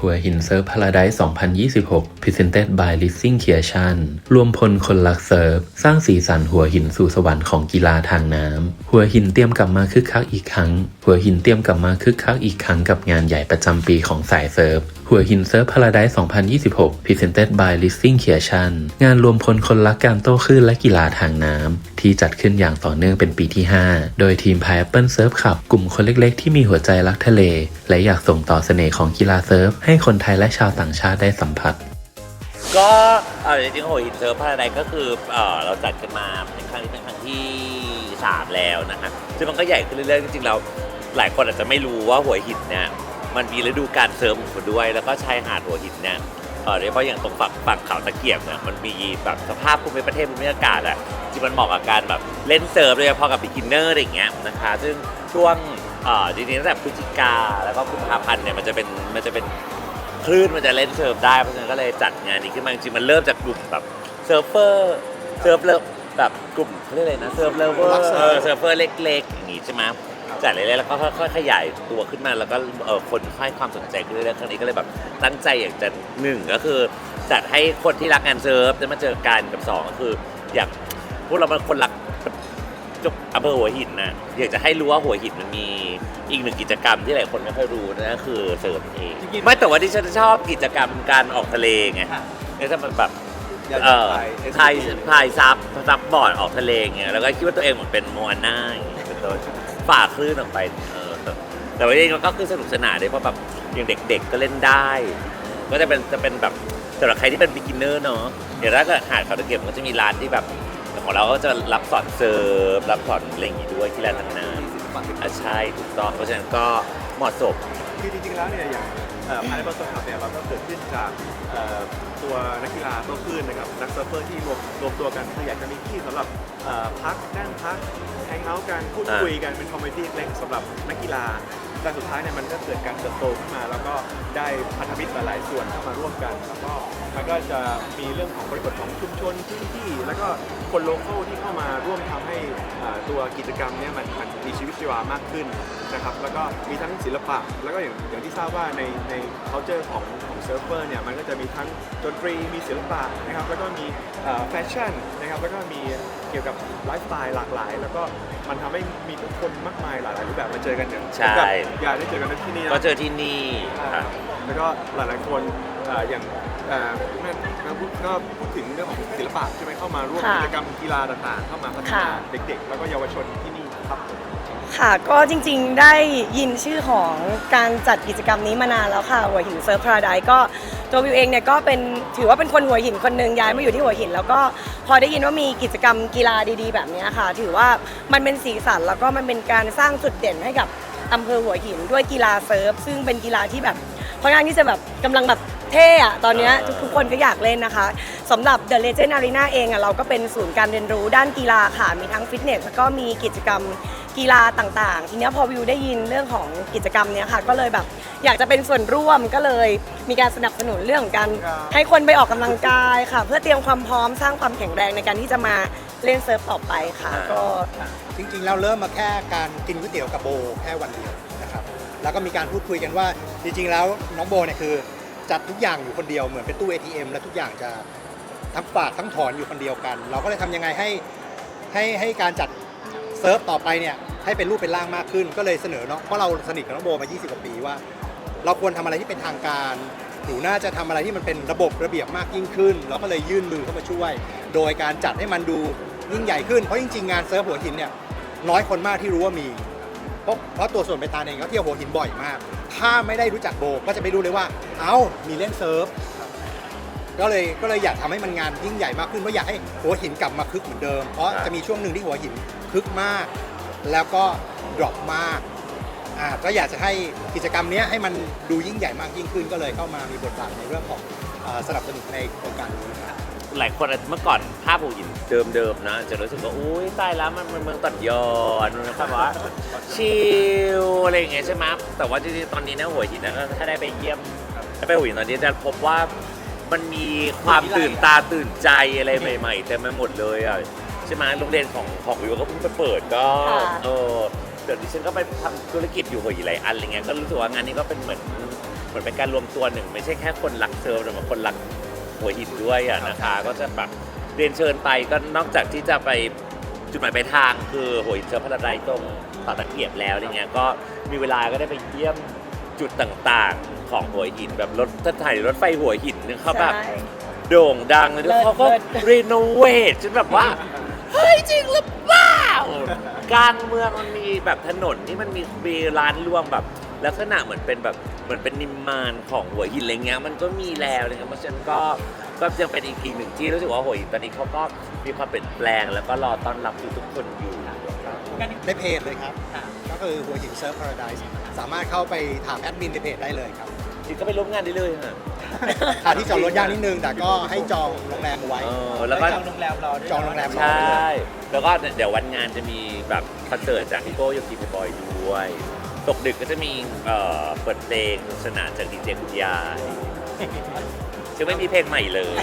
หัวหินเซิร์ฟพาราไดซ์2026 Presented by Leasing Creation รวมพลคนรักเซิร์ฟ สร้างสีสันหัวหินสู่สวรรค์ของกีฬาทางน้ำ หัวหินเตรียมกลับมาคึกคักอีกครั้ง หัวหินเตรียมกลับมาคึกคักอีกครั้งกับงานใหญ่ประจำปีของสายเซิร์ฟ หัวหินเซิร์ฟพาราไดซ์2026 Presented by Leasing Creation งานรวมพลคนรักการโต้คลื่นและกีฬาทางน้ำ ที่จัดขึ้นอย่างต่อเนื่องเป็นปีที่ 5 โดยทีม Pineapple Surf Club กลุ่มคนเล็กๆ ที่มีหัวใจรักทะเล และอยากส่งต่อเสน่ห์ของกีฬาเซิร์ฟ ให้คนไทยและชาวต่างชาติได้สัมผัส ก็เออจริงๆหัวหินเซิร์ฟพาราไดซ์ก็คือเออเราจัดกันมาเป็นครั้งนี้เป็นครั้งที่ 3 แล้วนะครับซึ่งมันก็ใหญ่ขึ้นเรื่อยๆจริงๆเราหลายคนอาจจะไม่รู้ว่าหัวหินเนี่ย มันมีฤดูการเซิร์ฟของมันด้วย แล้วก็ชายหาดหัวหินเนี่ยเออโดยเฉพาะอย่างตรงฝั่งฝั่งเขาตะเกียบเนี่ยมันมีแบบสภาพภูมิประเทศภูมิอากาศอะที่มันเหมาะกับการแบบเล่นเซิร์ฟโดยเฉพาะกับ beginner อะไรอย่างเงี้ยนะคะซึ่งช่วงเอ่อจริงๆตั้งแต่พฤศจิกาแล้วก็กุมภาพันธ์เนี่ยมันจะเป็นมันจะเป็นคลื่นมันจะเล่นเซิร์ฟได้เพราะฉะนั้นก็เลยจัดงานนี้ขึ้นมาจริงๆมันเริ่มจากกลุ่มแบบเซิร์ฟเฟอร์เซิร์ฟเลแบบกลุ่มเขาเรียกอะไรนะเซิร์ฟเลเวอร์เออเซิร์ฟเฟอร์เล็กๆอย่างงี้ใช่ไหม จัดเล็กๆแล้วก็ค่อยๆขยายตัวขึ้นมาแล้วก็เออคนให้ความสนใจขึ้นเรื่อยๆครั้งนี้ก็เลยแบบตั้งใจอยากจะหนึ่งก็คือจัดให้คนที่รักงานเซิร์ฟได้มาเจอกันกับสองก็คือ อยากพวกเราเป็นคนรักจุกอำเภอหัวหินนะอยากจะให้รู้ว่าหัวหินมันมีอีกหนึ่งกิจกรรมที่หลายคนไม่ค่อยรู้นะก็คือเสิร์ฟเองไม่แต่ว่าที่ฉันชอบกิจกรรมการออกทะเลไงเนี่ยถ้ามันแบบอยากเอจะอไปพายพายซับซับบอร์ดออกทะเลเงี้ยแล้วก็คิดว่าตัวเองเหมือนเป็นโมอาน่าอย่างเงี้ยเป็นต้น ฝ่าคลื่นออกไปเออแต่แต่ว่าจริงๆก็คือสนุกสนานด้วยเพราะแบบอย่างเด็ก ๆ ก็เล่นได้ ก็จะเป็นจะเป็นแบบสำหรับใครที่เป็น beginner เนอะเดี๋ยวถ้าเกิดหาดเขาตะเกียบมันก็จะมีร้านที่แบบของเราก็จะรับสอนเซิร์ฟรับสอนอะไรอย่างงี้ด้วยที่ร้านทางน้ำอะใช่ถูกต้องเพราะฉะนั้นก็เหมาะสม คือจริงๆแล้วเนี่ยอย่างภายในบอลสคับเนี่ยเราก็เกิดขึ้นจากเอ่อตัวนักกีฬาโต้คลื่นนะครับนักเซิร์ฟเฟอร์ที่รวมรวมตัวกันคืออยากจะมีที่สำหรับเอ่อพักนั่งพักแฮงเอาท์กันพูดคุยกันเป็นคอมมูนิตี้เล็กสำหรับนักกีฬาแต่สุดท้ายเนี่ยมันก็เกิดการเติบโตขึ้นมา แล้วก็ได้พันธมิตรหลายๆส่วนเข้ามาร่วมกัน แล้วก็มันก็จะมีเรื่องของบริบทของชุมชนพื้นที่ แล้วก็คนโลเคอลที่เข้ามาร่วมทำให้อ่าตัวกิจกรรมเนี่ยมันมันมีชีวิตชีวามากขึ้นนะครับแล้วก็มีทั้งศิลปะแล้วก็อย่างอย่างที่ทราบว่าในใน culture ของของเซิร์ฟเวอร์เนี่ยมันก็จะมีทั้งดนตรีมีศิลปะนะครับแล้วก็มีแฟชั่นนะครับแล้วก็มีเกี่ยวกับไลฟ์สไตล์หลากหลาย แล้วก็มันทำให้มีผู้คนมากมายหลากหลายรูปแบบมาเจอกันอย่างใช่แบบอยากได้เจอกันที่นี่นะก็เจอที่นี่อ่าค่ะแล้วก็หลายๆคนอ่าอย่างอ่าแม่ก็พูดก็พูดถึงเรื่องของศิลปะใช่ไหมเข้ามาร่วมค่ะกิจกรรมกีฬาต่างๆ เข้ามาพัฒนาค่ะเด็กๆ แล้วก็เยาวชนที่นี่ครับ ค่ะก็จริงๆได้ยินชื่อของการจัดกิจกรรมนี้มานานแล้วค่ะ หัวหินเซิร์ฟพาราไดก็ตัววิวเองเนี่ยก็เป็นถือว่าเป็นคนหัวหินคนหนึ่งย้ายมาอยู่ที่หัวหิน แล้วก็พอได้ยินว่ามีกิจกรรมกีฬาดีๆ แบบนี้ค่ะ ถือว่ามันเป็นสีสันแล้วก็มันเป็นการสร้างจุดเด่นให้กับอำเภอหัวหินด้วยกีฬาเซิร์ฟ ซึ่งเป็นกีฬาที่แบบค่อนข้างที่จะแบบกำลังแบบเท่อะตอนนี้ทุกคนก็อยากเล่นนะคะสำหรับ The Legend Arena เองอะเราก็เป็นศูนย์การเรียนรู้ด้านกีฬาค่ะ มีทั้งฟิตเนสแล้วก็มีกิจกรรม กีฬาต่างๆ ทีเนี้ยพอวิวได้ยินเรื่องของกิจกรรมเนี้ยค่ะ ก็เลยแบบอยากจะเป็นส่วนร่วมก็เลยมีการสนับสนุนเรื่องของการให้คนไปออกกำลังกายค่ะ เพื่อเตรียมความพร้อมสร้างความแข็งแรงในการที่จะมาเล่นเซิร์ฟต่อไปค่ะ ก็ จริงๆเราเริ่มมาแค่การกินก๋วยเตี๋ยวกับโบแค่วันเดียวนะครับ แล้วก็มีการพูดคุยกันว่าจริงๆแล้วน้องโบเนี่ยคือจัดทุกอย่างอยู่คนเดียวเหมือนเป็นตู้ ATM และทุกอย่างจะทั้งฝากทั้งถอนอยู่คนเดียวกัน เราก็เลยทำยังไงให้ให้ให้การจัดเซิร์ฟต่อไปเนี่ย ให้เป็นรูปเป็นร่างมากขึ้น ก็เลยเสนอเนาะเพราะเราสนิทกับน้องโบมา 20 กว่าปีว่า เราควรทำอะไรที่เป็นทางการ หนูน่าจะทำอะไรที่มันเป็นระบบระเบียบมากยิ่งขึ้น เราก็เลยยื่นมือเข้ามาช่วย โดยการจัดให้มันดูยิ่งใหญ่ขึ้น เพราะจริงๆงานเซิร์ฟหัวหินเนี่ยน้อยคนมากที่รู้ว่ามี เพราะเพราะตัวส่วนเปตาเองก็เที่ยวหัวหินบ่อยมาก ถ้าไม่ได้รู้จักโบก็จะไม่รู้เลยว่า เอ้า มีเล่นเซิร์ฟ ก็เลยก็เลยอยากทำให้มันงานยิ่งใหญ่มากขึ้นเพราะอยากให้หัวหินกลับมาคึกเหมือนเดิม เพราะจะมีช่วงหนึ่งที่หัวหินคึกมาก แล้วก็ดรอปมากอ่าก็อยากจะให้กิจกรรมเนี้ยให้มันดูยิ่งใหญ่มากยิ่งขึ้นก็เลยเข้ามามีบทบาทในเรื่องของเอ่อสนับสนุนในโครงการนี้ครับหลายคนอาจเมื่อก่อนภาพหัวหินเดิมๆนะ จะรู้สึกว่าอุ้ยตายแล้วมันมันเมืองตัดยอนนะครับว่าชิลอะไรอย่างเงี้ยใช่ไหมแต่ว่าจริงๆตอนนี้นะหัวหินนะถ้าได้ไปเยี่ยมถ้าไปหัวหินตอนนี้จะพบว่ามันมีความตื่นตาตื่นใจอะไรใหม่ๆเต็มไปหมดเลยอะ ใช่ไหมโรงเรียนของของวิวก็เพิ่งไปเปิดก็ค่ะเออเดี๋ยวดิฉันก็ไปทำธุรกิจอยู่หัวหินหลายอันอะไรเงี้ยก็รู้สึกว่างานนี้ก็เป็นเหมือนเหมือนเป็นการรวมตัวหนึ่ง ไม่ใช่แค่คนรักเซิร์ฟแต่ว่าคนรักหัวหินด้วยอะนะคะ ก็จะแบบเรียนเชิญไปก็นอกจากที่จะไปจุดหมายปลายทางคือหัวหินเซิร์ฟพาราไดซ์ตรงต่อตะเกียบแล้วอะไรเงี้ยก็มีเวลาก็ได้ไปเยี่ยมจุดต่างๆ ของหัวหินแบบรถถ้าถ่ายรถไฟหัวหินนึงเขาแบบใช่โด่งดังเลยแล้วเลิศเขาก็เลิศรีโนเวทจนแบบว่า เฮ้ยจริงหรือเปล่ากลางเมืองมันมีแบบถนนที่มันมีมีร้านรวงแบบ ลักษณะเหมือนเป็นแบบเหมือนเป็นนิมมานของหัวหินอะไรเงี้ยมันก็มีแล้วอะไรเงี้ยเพราะฉะนั้นก็ก็ยังเป็นอีกอีกหนึ่งที่รู้สึกว่าหัวหินตอนนี้เขาก็มีความเปลี่ยนแปลง แล้วก็รอต้อนรับทุกๆคนอยู่ ในเพจเลยครับ ก็คือหัวหินเซิร์ฟพาราไดซ์สามารถเข้าไปถามแอดมินในเพจได้เลยครับ จริงก็ไปร่วมงานได้เลยฮะ หาที่จอดรถยากนิดนึง แต่ก็ให้จองโรงแรมเอาไว้ เออแล้วก็ จองโรงแรมรอจองโรงแรมรอใช่ แล้วก็เดี๋ยววันงานจะมีแบบคอนเสิร์ตจากพี่โก้ยกิไปบอยด้วย ตกดึกก็จะมีเอ่อเปิดเพลงสนุกสนานจากดีเจคุณยายจะไม่มีเพลงใหม่เลย